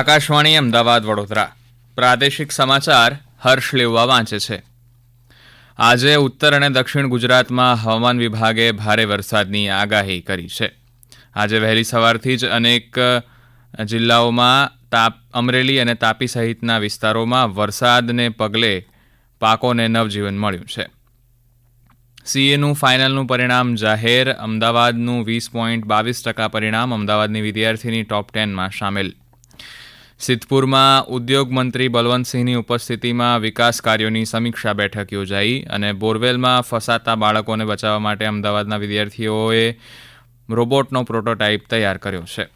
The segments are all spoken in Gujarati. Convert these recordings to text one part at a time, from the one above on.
આકાશવાણી અમદાવાદ વડોદરા. પ્રાદેશિક સમાચાર હર્ષ લેવા વાંચે છે. આજે ઉત્તર અને દક્ષિણ ગુજરાતમાં હવામાન વિભાગે ભારે વરસાદની આગાહી કરી છે. આજે વહેલી સવારથી જ અનેક જિલ્લાઓમાં તાપ, અમરેલી અને તાપી સહિતના વિસ્તારોમાં વરસાદને પગલે પાકોને નવજીવન મળ્યું છે. સીએનું ફાઇનલનું પરિણામ જાહેર, અમદાવાદનું વીસ પોઈન્ટ બાવીસ ટકા પરિણામ અમદાવાદની વિદ્યાર્થીની ટોપ ટેનમાં સામેલ. સિદ્ધપુરમાં ઉદ્યોગ મંત્રી બલવંતસિંહની ઉપસ્થિતિમાં વિકાસ કાર્યોની સમીક્ષા બેઠક યોજાઈ અને બોરવેલમાં ફસાતા બાળકોને બચાવવા માટે અમદાવાદના વિદ્યાર્થીઓએ રોબોટનો પ્રોટોટાઇપ તૈયાર કર્યો છે.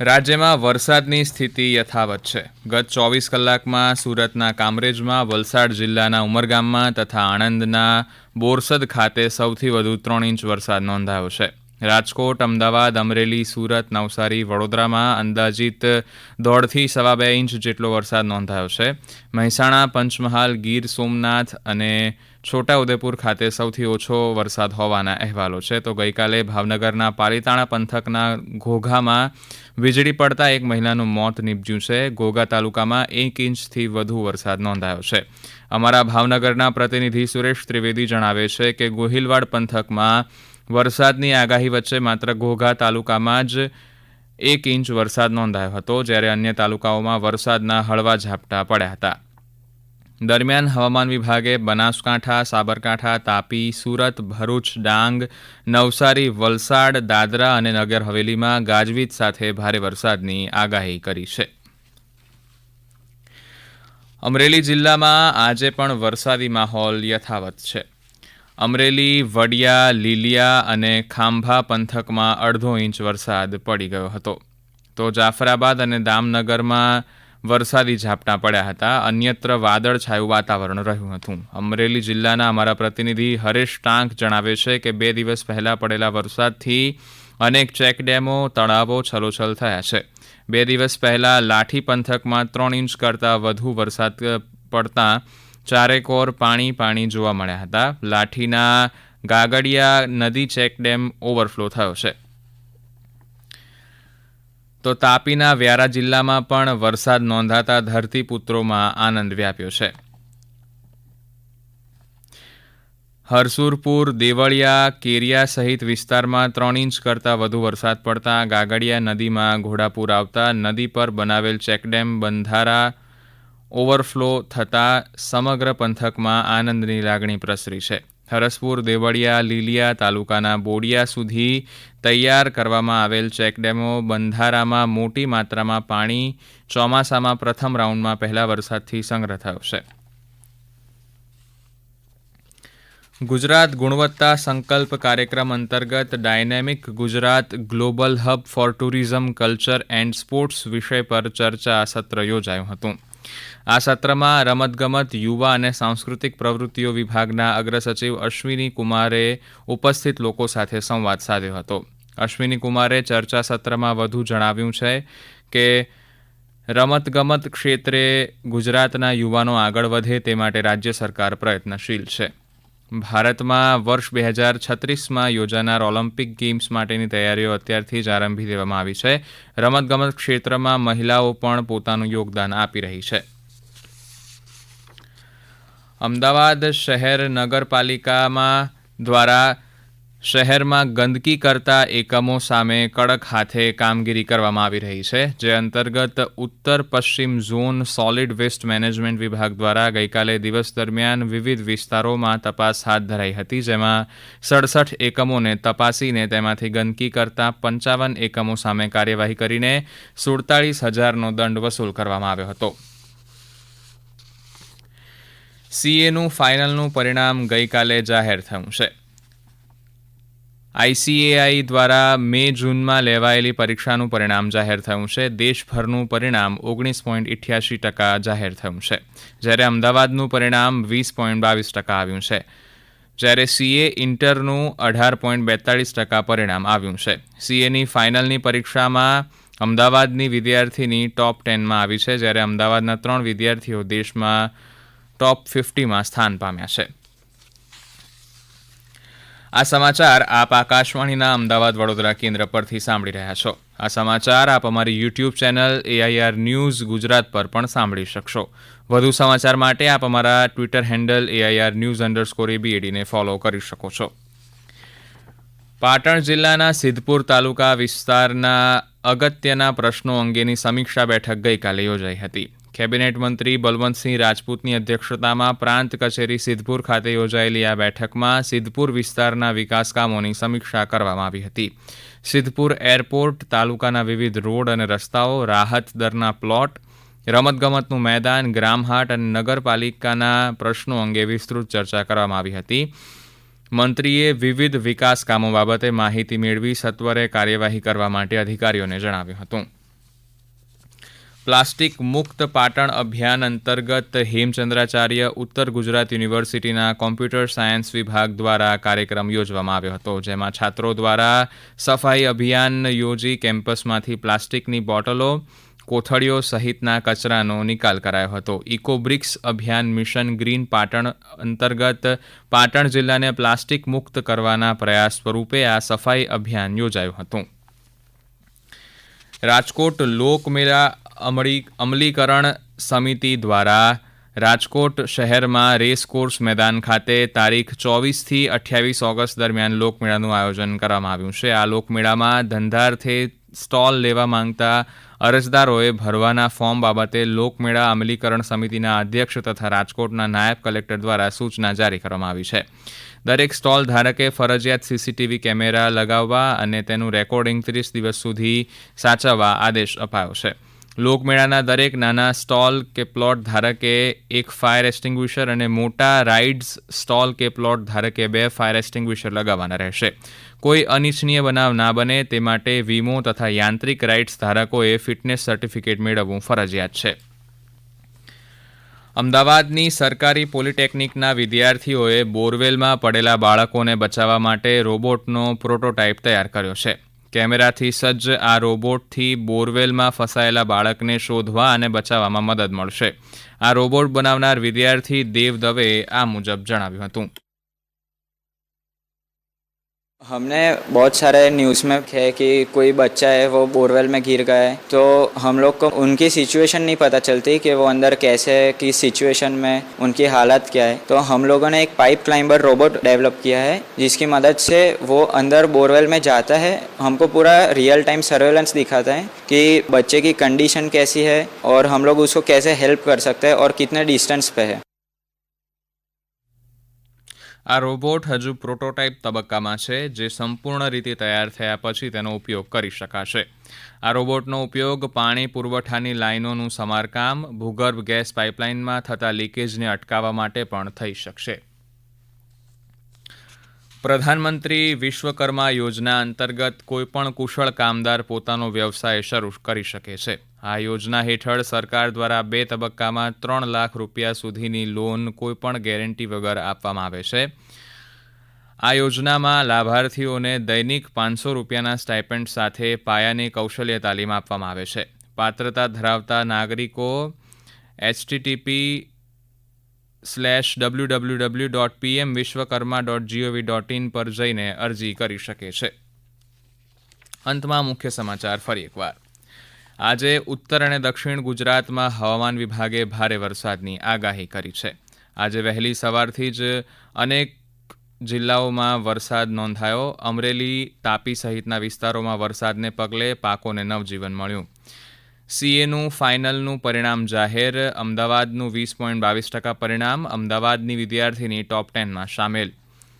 રાજ્યમાં વરસાદની સ્થિતિ યથાવત છે. ગત ચોવીસ કલાકમાં સુરતના કામરેજમાં, વલસાડ જિલ્લાના ઉમરગામમાં તથા આણંદના બોરસદ ખાતે સૌથી વધુ ત્રણ ઇંચ વરસાદ નોંધાયો છે. રાજકોટ, અમદાવાદ, અમરેલી, સુરત, નવસારી, વડોદરામાં અંદાજિત દોઢથી સવા બે ઇંચ જેટલો વરસાદ નોંધાયો છે. મહેસાણા, પંચમહાલ, ગીર સોમનાથ અને છોટાઉદેપુર ખાતે સૌથી ઓછો વરસાદ હોવાના અહેવાલો છે. તો ગઈકાલે ભાવનગરના પાલીતાણા પંથકના ઘોઘામાં વીજળી પડતા એક મહિલાનું મોત નીપજ્યું છે. ઘોઘા તાલુકામાં એક ઇંચથી વધુ વરસાદ નોંધાયો છે. અમારા ભાવનગરના પ્રતિનિધિ સુરેશ ત્રિવેદી જણાવે છે કે ગોહિલવાડ પંથકમાં વરસાદની આગાહી વચ્ચે માત્ર ઘોઘા તાલુકામાં જ એક ઇંચ વરસાદ નોંધાયો હતો, જ્યારે અન્ય તાલુકાઓમાં વરસાદના હળવા ઝાપટા પડ્યા હતા. દરમિયાન હવામાન વિભાગે બનાસકાંઠા, સાબરકાંઠા, તાપી, સુરત, ભરૂચ, ડાંગ, નવસારી, વલસાડ, દાદરા અને નગર હવેલીમાં ગાજવીજ સાથે ભારે વરસાદની આગાહી કરી છે. અમરેલી જિલ્લામાં આજે પણ વરસાદી માહોલ યથાવત છે. અમરેલી, વડિયા, લીલિયા અને ખાંભા પંથકમાં અડધો ઇંચ વરસાદ પડી ગયો હતો. તો જાફરાબાદ અને દામનગરમાં વરસાદી ઝાપટા પડ્યા હતા. અન્યત્ર વાદળછાયું વાતાવરણ રહ્યું હતું. અમરેલી જિલ્લાના અમારા પ્રતિનિધિ હરેશ ટાંક જણાવે છે કે બે દિવસ પહેલાં પડેલા વરસાદથી અનેક ચેકડેમો તળાવો છલોછલ થયા છે. બે દિવસ પહેલાં લાઠી પંથકમાં ત્રણ ઇંચ કરતાં વધુ વરસાદ પડતા ચારેકોર પાણી પાણી જોવા મળ્યા હતા. લાઠીના ગાગડિયા નદી ચેકડેમ ઓવરફ્લો થયો છે. તો તાપીના વ્યારા જિલ્લામાં પણ વરસાદ નોંધાતા ધરતીપુત્રોમાં આનંદ વ્યાપ્યો છે. હરસુરપુર, દેવળિયા, કેરિયા સહિત વિસ્તારમાં ત્રણ ઇંચ કરતાં વધુ વરસાદ પડતા ગાગડિયા નદીમાં ઘોડાપુર આવતા નદી પર બનાવેલ ચેકડેમ બંધારા ઓવરફ્લો થતાં સમગ્ર પંથકમાં આનંદની લાગણી પ્રસરી છે. હરસપુર, દેવળિયા, લીલિયા તાલુકાના બોડિયા સુધી તૈયાર કરવામાં આવેલ ચેકડેમો બંધારામાં મોટી માત્રામાં પાણી ચોમાસામાં પ્રથમ રાઉન્ડમાં પહેલા વરસાદથી સંગ્રહ થયો છે ગુજરાત ગુણવત્તા સંકલ્પ કાર્યક્રમ અંતર્ગત dynamic Gujarat global hub for tourism, culture and sports વિષય પર ચર્ચા સત્ર યોજાયું હતું. આ સત્રમાં રમતગમત, યુવા અને સાંસ્કૃતિક પ્રવૃત્તિઓ વિભાગના અગ્રસચિવ અશ્વિની કુમારે ઉપસ્થિત લોકો સાથે સંવાદ સાધ્યો હતો. અશ્વિની કુમારે ચર્ચા સત્રમાં વધુ જણાવ્યું છે કે રમતગમત ક્ષેત્રે ગુજરાતના યુવાનો આગળ વધે તે માટે રાજ્ય સરકાર પ્રયત્નશીલ છે. ભારતમાં વર્ષ બે હજાર છત્રીસમાં યોજાનાર ઓલિમ્પિક ગેમ્સ માટેની તૈયારીઓ અત્યારથી જ આરંભી દેવામાં આવી છે. રમતગમત ક્ષેત્રમાં મહિલાઓ પણ પોતાનું યોગદાન આપી રહી છે. અમદાવાદ શહેર નગરપાલિકામાં દ્વારા શહેરમાં ગંદકી કરતા એકમો સામે કડક હાથે કામગીરી કરવામાં આવી રહી છે, જે અંતર્ગત ઉત્તર પશ્ચિમ ઝોન સોલિડ વેસ્ટ મેનેજમેન્ટ વિભાગ દ્વારા ગઈકાલે દિવસ દરમિયાન વિવિધ વિસ્તારોમાં તપાસ હાથ ધરાઈ હતી, જેમાં સડસઠ એકમોને તપાસીને તેમાંથી ગંદકી કરતા પંચાવન એકમો સામે કાર્યવાહી કરીને સુડતાળીસ હજારનો દંડ વસૂલ કરવામાં આવ્યો હતો. સીએનું ફાઇનલનું પરિણામ ગઈકાલે જાહેર થયું છે. આઈસીએઆઈ દ્વારા મે જૂનમાં લેવાયેલી પરીક્ષાનું પરિણામ જાહેર થયું છે. દેશભરનું પરિણામ ઓગણીસ પોઈન્ટ ઇઠ્યાસી ટકા જાહેર થયું છે. જ્યારે અમદાવાદનું પરિણામ વીસ પોઈન્ટ બાવીસ ટકા આવ્યું છે. જ્યારે સીએ ઇન્ટરનું અઢાર પોઈન્ટ બેતાળીસ ટકા પરિણામ આવ્યું છે. સીએની ફાઇનલની પરીક્ષામાં અમદાવાદની વિદ્યાર્થીની ટોપ ટેનમાં આવી છે, જ્યારે અમદાવાદના ત્રણ વિદ્યાર્થીઓ દેશમાં ટોપ ફિફ્ટીમાં સ્થાન પામ્યા છે. આ સમાચાર આપ આકાશવાણીના અમદાવાદ વડોદરા કેન્દ્ર પરથી સાંભળી રહ્યા છો. આ સમાચાર આપ અમારી YouTube channel AIR news Gujarat પર પણ સાંભળી શકશો. વધુ સમાચાર માટે આપ અમારા Twitter handle AIR news underscore એબીએડીને follow કરી શકો છો. પાટણ જિલ્લાના સિદ્ધપુર તાલુકા વિસ્તારના અગત્યના પ્રશ્નો અંગેની સમીક્ષા બેઠક ગઈકાલે યોજાઈ હતી. કેબિનેટ મંત્રી બલવંતસિંહ રાજપૂતની અધ્યક્ષતામાં પ્રાંત કચેરી સિદ્ધપુર ખાતે યોજાયેલી આ બેઠકમાં સિદ્ધપુર વિસ્તારના વિકાસકામોની સમીક્ષા કરવામાં આવી હતી. સિદ્ધપુર એરપોર્ટ તાલુકાના વિવિધ રોડ અને રસ્તાઓ, રાહત દરના પ્લોટ, રમતગમતનું મેદાન, ગ્રામહાટ અને નગરપાલિકાના પ્રશ્નો અંગે વિસ્તૃત ચર્ચા કરવામાં આવી હતી. મંત્રીએ વિવિધ વિકાસ કામો બાબતે માહિતી મેળવી સત્વરે કાર્યવાહી કરવા માટે અધિકારીઓને જણાવ્યું હતું. પ્લાસ્ટિક મુક્ત પાટણ અભિયાન અંતર્ગત હેમચંદ્રાચાર્ય ઉત્તર ગુજરાત યુનિવર્સિટીના કોમ્પ્યુટર સાયન્સ વિભાગ દ્વારા કાર્યક્રમ યોજવામાં આવ્યો હતો, જેમાં છાત્રો દ્વારા સફાઈ અભિયાન યોજી કેમ્પસમાંથી પ્લાસ્ટિકની બોટલો, કોથળીઓ સહિતના કચરાનો નિકાલ કરાયો હતો. ઇકોબ્રિક્સ અભિયાન મિશન ગ્રીન પાટણ અંતર્ગત પાટણ જિલ્લાને પ્લાસ્ટિક મુક્ત કરવાના પ્રયાસ સ્વરૂપે આ સફાઈ અભિયાન યોજાયું હતું. રાજકોટ લોકમેળા અમળી, અમલીકરણ સમિતિ દ્વારા રાજકોટ શહેરમાં રેસકોર્સ મેદાન ખાતે તારીખ ચોવીસથી અઠ્યાવીસ ઓગસ્ટ દરમિયાન લોકમેળાનું આયોજન કરવામાં આવ્યું છે. આ લોકમેળામાં ધંધાર્થે સ્ટોલ લેવા માંગતા અરજદારોએ ભરવાના ફોર્મ બાબતે લોકમેળા અમલીકરણ સમિતિના અધ્યક્ષ તથા રાજકોટના નાયબ કલેક્ટર દ્વારા સૂચના જારી કરવામાં આવી છે. દરેક સ્ટોલ ધારકે ફરજિયાત સીસીટીવી કેમેરા લગાવવા અને તેનું રેકોર્ડિંગ ત્રીસ દિવસ સુધી સાચવવા આદેશ અપાયો છે. લોકમેળાના દરેક નાના સ્ટોલ કે પ્લોટ ધારકે એક ફાયર એસ્ટિંગ્વિશર અને મોટા રાઇડ્સ સ્ટોલ કે પ્લોટ ધારકે બે ફાયર એસ્ટિંગ્વિશર લગાવવાના રહેશે. કોઈ અનિચ્છનીય બનાવ ના બને તે માટે વીમો તથા યાંત્રિક રાઇડ્સ ધારકોએ ફિટનેસ સર્ટિફિકેટ મેળવવું ફરજિયાત છે. અમદાવાદની સરકારી પોલિટેકનિકના વિદ્યાર્થીઓએ બોરવેલમાં પડેલા બાળકોને બચાવવા માટે રોબોટનો પ્રોટોટાઇપ તૈયાર કર્યો છે. કેમેરાથી સજ્જ આ રોબોટથી બોરવેલમાં ફસાયેલા બાળકને શોધવા અને બચાવવામાં મદદ મળશે. આ રોબોટ બનાવનાર વિદ્યાર્થી દેવ દવેએ આ મુજબ જણાવ્યું હતું. हमने बहुत सारे न्यूज़ में है कि कोई बच्चा है, वो बोरवेल में गिर गया है। तो हम लोग को उनकी सिचुएशन नहीं पता चलती कि वो अंदर कैसे है किस सिचुएशन में, उनकी हालत क्या है। तो हम लोगों ने एक पाइप क्लाइंबर रोबोट डेवलप किया है, जिसकी मदद से वो अंदर बोरवेल में जाता है। हमको पूरा रियल टाइम सर्वेलेंस दिखाता है कि बच्चे की कंडीशन कैसी है और हम लोग उसको कैसे हेल्प कर सकते हैं और कितने डिस्टेंस पे है। આ રોબોટ હજુ પ્રોટોટાઇપ તબક્કામાં છે, જે સંપૂર્ણ રીતે તૈયાર થયા પછી તેનો ઉપયોગ કરી શકાશે. આ રોબોટનો ઉપયોગ પાણી પુરવઠાની લાઇનોનું સમારકામ, ભૂગર્ભ ગેસ પાઇપલાઇનમાં થતા લીકેજને અટકાવવા માટે પણ થઈ શકશે. પ્રધાનમંત્રી વિશ્વકર્મા યોજના અંતર્ગત કોઈપણ કુશળ કામદાર પોતાનો વ્યવસાય શરૂ કરી શકે છે. આ યોજના હેઠળ સરકાર દ્વારા બે તબક્કામાં ત્રણ લાખ રૂપિયા સુધીની લોન કોઈપણ ગેરંટી વગર આપવામાં આવે છે. આ યોજનામાં લાભાર્થીઓને દૈનિક પાંચસો રૂપિયાના સ્ટાઇપેન્ડ સાથે પાયાની કૌશલ્ય તાલીમ આપવામાં આવે છે. પાત્રતા ધરાવતા નાગરિકો HTTP slash W W W dot PM Vishwakarma dot GOV dot in પર જઈને અરજી કરી શકે છે. અંતમાં મુખ્ય સમાચાર ફરી એકવાર. આજે ઉત્તર અને દક્ષિણ ગુજરાતમાં હવામાન વિભાગે ભારે વરસાદની આગાહી કરી છે. આજે વહેલી સવારથી જ અનેક જિલ્લાઓમાં વરસાદ નોંધાયો. અમરેલી, તાપી સહિતના વિસ્તારોમાં વરસાદને પગલે પાકોને નવજીવન મળ્યું. સીએનું ફાઇનલનું પરિણામ જાહેર. અમદાવાદનું વીસ પોઈન્ટ બાવીસ ટકા પરિણામ. અમદાવાદની વિદ્યાર્થીની ટોપ ટેનમાં સામેલ.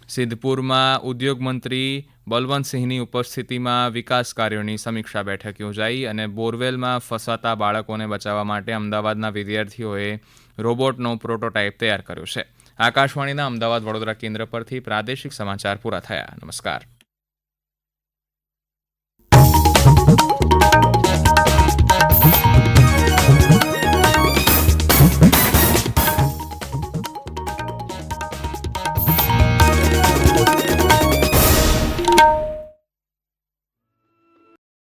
સિદ્ધપુરમાં ઉદ્યોગ મંત્રી બલવંતસિંહની ઉપસ્થિતિમાં વિકાસ કાર્યોની સમીક્ષા બેઠક યોજાઈ અને બોરવેલમાં ફસાતા બાળકોને બચાવવા માટે અમદાવાદના વિદ્યાર્થીઓએ રોબોટનો પ્રોટોટાઇપ તૈયાર કર્યો છે. આકાશવાણીના અમદાવાદ વડોદરા કેન્દ્ર પરથી પ્રાદેશિક સમાચાર પૂરા થયા. નમસ્કાર.